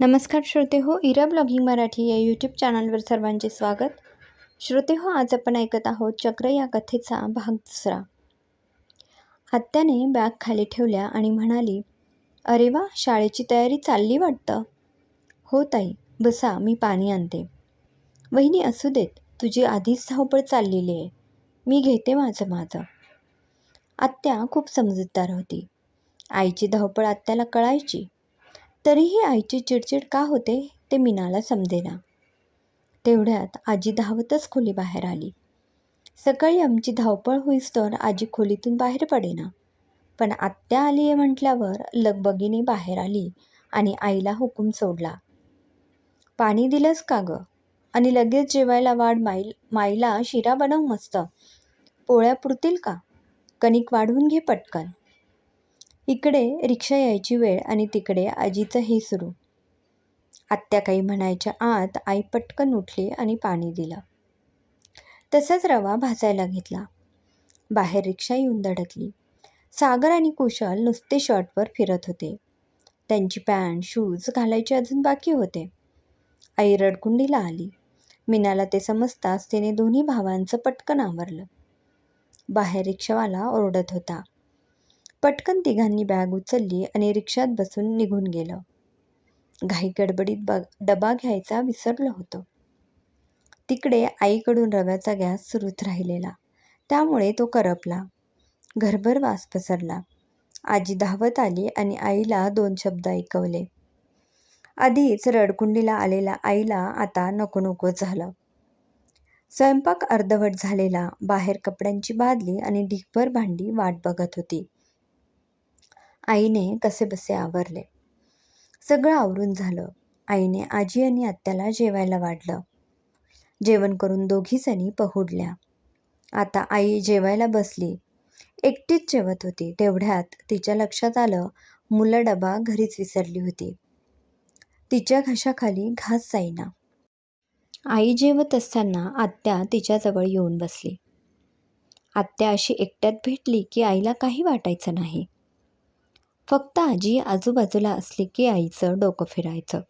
नमस्कार श्रोते हो इरा ब्लॉगिंग मराठी या यूट्यूब चॅनलवर सर्वांचे स्वागत. श्रोते हो आज आपण ऐकत आहोत चक्र या कथेचा भाग दुसरा. आत्याने बॅग खाली ठेवल्या आणि म्हणाली अरे वा शाळेची तयारी चालली वाटतं. हो ताई बसा मी पाणी आणते. वहिनी असू देत तुझी आधीच धावपळ चाललेली आहे. मी घेते माझं माझं. आत्या खूप समजूतदार होती. आईची धावपळ आत्याला कळायची. तरीही आईची चिडचिड का होते ते मीनाला समजेना. तेवढ्यात आजी धावतच खोली बाहेर आली. सकाळी आमची धावपळ होईस्तोवर आजी खोलीतून बाहेर पडेना. पण आत्या आली आहे म्हटल्यावर लगबगीने बाहेर आली आणि आईला हुकूम सोडला. पाणी दिलंस का गं? आणि लगेच जेवायला वाढ माईल माईला शिरा बनव मस्त. पोळ्या पुरतील का? कणिक वाढवून घे पटकन. इकडे रिक्षा यायची वेळ आणि तिकडे आजीचं हे सुरू. आत्या काही म्हणायच्या आत आई पटकन उठली आणि पाणी दिलं. तसाच रवा भाजायला घेतला. बाहेर रिक्षा येऊन धडकली. सागर आणि कुशल नुसते शर्टवर फिरत होते. त्यांची पॅन्ट शूज घालायचे अजून बाकी होते. आई रडकुंडीला आली. मीनाला ते समजताच तिने दोन्ही भावांचं पटकन आवरलं. बाहेर रिक्षावाला ओरडत होता. पटकन तिघांनी बॅग उचलली आणि रिक्षात बसून निघून गेलं. घाई गडबडीत ब डबा घ्यायचा विसरलं होतं. तिकडे आईकडून रव्याचा गॅस सुरूच राहिलेला. त्यामुळे तो करपला. घरभर वास पसरला. आजी धावत आली आणि आईला दोन शब्द ऐकवले. आधीच रडकुंडीला आलेला आईला आता नको नको झालं. स्वयंपाक अर्धवट झालेला. बाहेर कपड्यांची बादली आणि ढीकभर भांडी वाट बघत होती. आईने कसेबसे आवरले. सगळं आवरून झालं. आईने आजी आणि आत्याला जेवायला वाढलं. जेवण करून दोघीजणी पहुडल्या. आता आई जेवायला बसली. एकटीच जेवत होती. तेवढ्यात तिच्या लक्षात आलं मुलं डबा घरीच विसरली होती. तिच्या घशाखाली घास जाईना. आई जेवत असताना आत्या तिच्याजवळ येऊन बसली. आत्या अशी एकट्यात भेटली की आईला काही वाटायचं नाही. फक्त आजी आजूबाजूला असली की आईचं डोकं फिरायचं.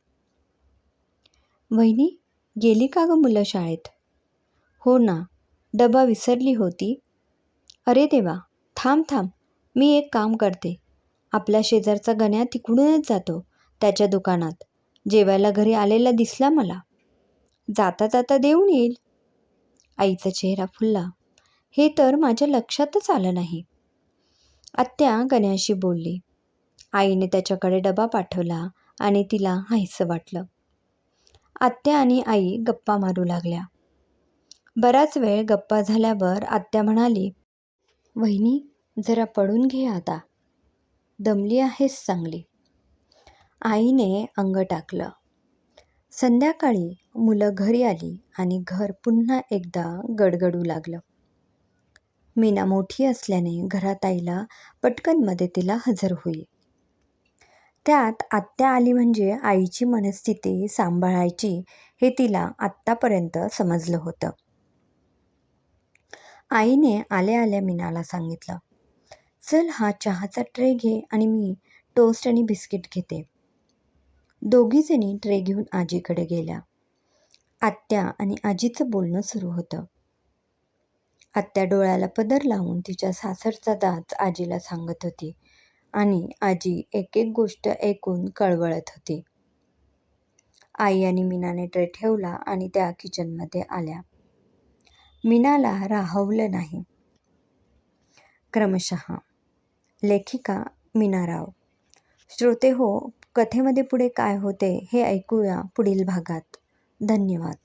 वहिनी गेली का गं मुलं शाळेत? हो ना डबा विसरली होती. अरे देवा थांब थांब मी एक काम करते. आपल्या शेजारचा गण्या तिकडूनच जातो त्याच्या दुकानात. जेवायला घरी आलेला दिसला मला. जाता जाता देऊन येईल. आईचा चेहरा फुलला. हे तर माझ्या लक्षातच आलं नाही. आत्या गण्याशी बोलली. आईने त्याच्याकडे डबा पाठवला आणि तिला हायसं वाटलं. आत्या आणि आई गप्पा मारू लागल्या. बराच वेळ गप्पा झाल्यावर आत्या म्हणाली वहिनी जरा पडून घे आता. दमली आहेस चांगली. आईने अंग टाकलं. संध्याकाळी मुलं घरी आली आणि घर पुन्हा एकदा गडगडू लागलं. मीना मोठी असल्याने घरात आईला पटकन मदतीला हजर होई त्यात आत्या आली म्हणजे आईची मनस्थिती सांभाळायची हे तिला आत्तापर्यंत समजलं होतं. आईने आल्या आल्या मीनाला सांगितलं चल हा चहाचा ट्रे घे आणि मी टोस्ट आणि बिस्किट घेते. दोघीजणी ट्रे घेऊन आजीकडे गेल्या. आत्या आणि आजीचं बोलणं सुरू होतं. आत्या डोळ्याला पदर लावून तिच्या सासरचा दात आजीला सांगत होती आणि आजी एक एक गोष्ट ऐकून कळवळत होती. आई आणि मीनाने ट्रे ठेवला आणि त्या किचनमध्ये आल्या. मीनाला राहवलं नाही. क्रमशः लेखिका मीना राव श्रोते हो कथेमध्ये पुढे काय होते हे ऐकूया पुढील भागात. धन्यवाद.